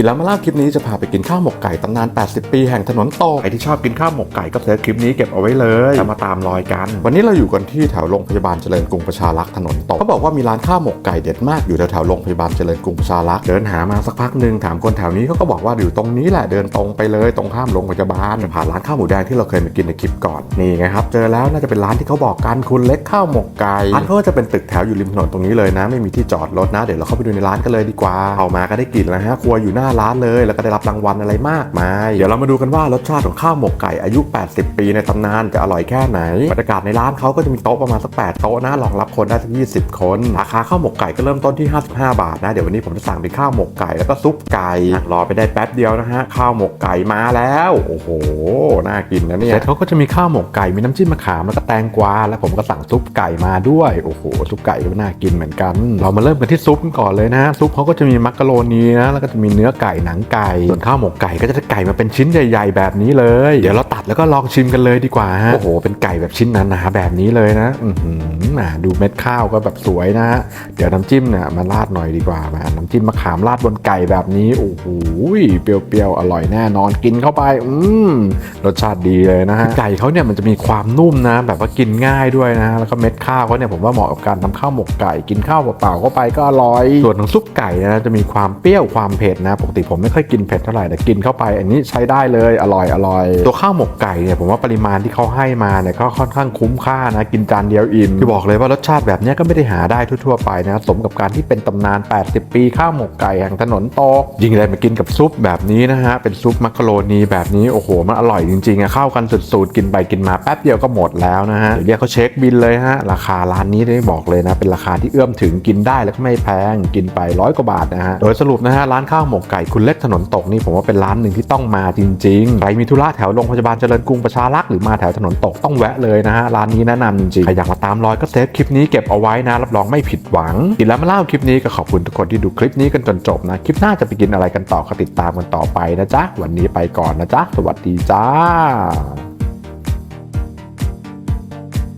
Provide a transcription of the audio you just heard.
กินแล้วมาเล่าคลิปนี้จะพาไปกินข้าวหมกไก่ตำนาน 80 ปีแห่งถนนโตกใครที่ชอบกินข้าวหมกไก่ก็เซฟคลิปนี้เก็บเอาไว้เลยจะมาตามรอยกัน วันนี้เราอยู่กันที่แถวโรงพยาบาลเจริญกรุงประชารักษ์ถนนโตกเขาบอกว่ามีร้านข้าวหมกไก่เด็ดมากอยู่แถวๆโรงพยาบาลเจริญกรุงประชารักษ์เดินหามาสักพักหนึ่งถามคนแถวนี้เขาก็บอกว่าอยู่ตรงนี้แหละเดินตรงไปเลยตรงข้ามโรงพยาบาลผ่านร้านข้าวหมูแดงที่เราเคยมากินในคลิปก่อนนี่ไงครับเจอแล้วน่าจะเป็นร้านที่เขาบอกกันคุณเล็กข้าวหมกไก่ร้านเขาก็จะเป็นตึกแถวอยู่ริมถนนตรงนี้เลยนะ ไม่มีที่จอดรถนะเดี๋ยวเราเข้าไปดูในร้านกันเลยดีกว่าเอามาก็ได้กลิ่นแล้วฮะครัวอยู่หน้าร้านเลย แล้วก็ได้รับรางวัลอะไรมากมาย เดี๋ยวเรามาดูกันว่ารสชาติของข้าวหมกไก่อายุ 80 ปีในตำนานจะอร่อยแค่ไหน บรรยากาศในร้านเขาก็จะมีโต๊ะประมาณสัก 8 โต๊ะนะรองรับคนได้สัก 20 คน ราคาข้าวหมกไก่ก็เริ่มต้นที่ 55 บาทนะ เดี๋ยววันนี้ผมจะสั่งเป็นข้าวหมกไก่แล้วก็ซุปไก่รอไปได้แป๊บเดียวนะฮะ ข้าวหมกไก่มาแล้ว โอ้โห น่ากินนะเนี่ยเสร็จเขาก็จะมีข้าวหมกไก่ มีน้ำจิ้มมะขามแล้วก็แตงกวา แล้วผมก็สั่งซุปไก่มาด้วย โอ้โห ซุปไก่ก็น่ากินเหมือนกัน เรามาเริ่มกันที่ซุปก่อนเลยนะ ซุปเขาก็จะมีมักกะโรนีนะ แล้วก็จะมีเนื้อไก่หนังไก่ส่วนข้าวหมกไก่ก็จะได้ไก่มาเป็นชิ้นใหญ่ ๆ แบบนี้เลย เดี๋ยวเราตัดแล้วก็ลองชิมกันเลยดีกว่าฮะโอ้โหเป็นไก่แบบชิ้นหนาๆแบบนี้เลยนะ อื อหืออะดูเม็ดข้าวก็แบบสวยนะฮะ เดี๋ยวน้ำจิ้มเนี่ยมาราดหน่อยดีกว่ามาน้ำจิ้มมะขามราดบนไก่แบบนี้โอ้โหเปรี้ยวๆอร่อยแน่นอนกินเข้าไป อืมรสชาติดีเลยนะฮะไก่เขาเนี่ยมันจะมีความนุ่มนะ แบบว่ากินง่ายด้วยนะ แล้วก็เม็ดข้าวเขาเนี่ยผมว่าเหมาะกับการทำข้าวหมกไก่กินข้าวเปล่าๆเข้าไปก็อร่อย ส่วนของซุปไก่นะจะมีความเปรี้ยวความเผ็ดนะปกติผมไม่ค่อยกินเผ็ดเท่าไหร่แต่กินเข้าไป อันนี้ใช้ได้เลยอร่อยอร่อยตัวข้าวหมกไก่เนี่ยผมว่าปริมาณที่เขาให้มาเนี่ยก็ค่อนข้างคุ้มค่านะกินจานเดียวอิ่มที่บอกอกเลยว่ารสชาติแบบนี้ก็ไม่ได้หาได้ทั่วๆไปนะสมกับการที่เป็นตำนาน 80 ปีข้าวหมกไก่แห่งถนนโตกยิ่งเลยมากินกับซุปแบบนี้นะฮะเป็นซุปมักกะโรนีแบบนี้โอ้โหมันอร่อยจริงๆอะเข้ากันสุดๆกินไปกินมาแป๊บเดียวก็หมดแล้วนะฮะเดี๋ยวเรียกเขาเช็คบินเลยฮะราคาร้านนี้ได้บอกเลยนะเป็นราคาที่เอื้อมถึงกินได้แล้วก็ไม่แพงกินไปร้อยกว่าบาทนะฮะโดยสรุปนะฮะร้านข้าวหมกไก่คุณเล็กถนนตกนี่ผมว่าเป็นร้านหนึ่งที่ต้องมาจริงๆใครมีธุระแถวโรงพยาบาลเจริญกรุงประชารักษ์หรือมาแถวถนนตกต้องแวะเลยนะฮะร้านนี้แนะนำจริงๆใครอยากมาตามรอยก็เซฟคลิปนี้เก็บเอาไว้นะรับรองไม่ผิดหวังกินแล้วมาเล่าคลิปนี้ก็ขอบคุณทุกคนที่ดูคลิปนี้กันจนจบนะ คลิปหน้าจะไปกินอะไรกันต่อก็ติดตามกันต่อไปนะจ๊ะ วันนี้ไปก่อนนะจ๊ะ สวัสดีจ้า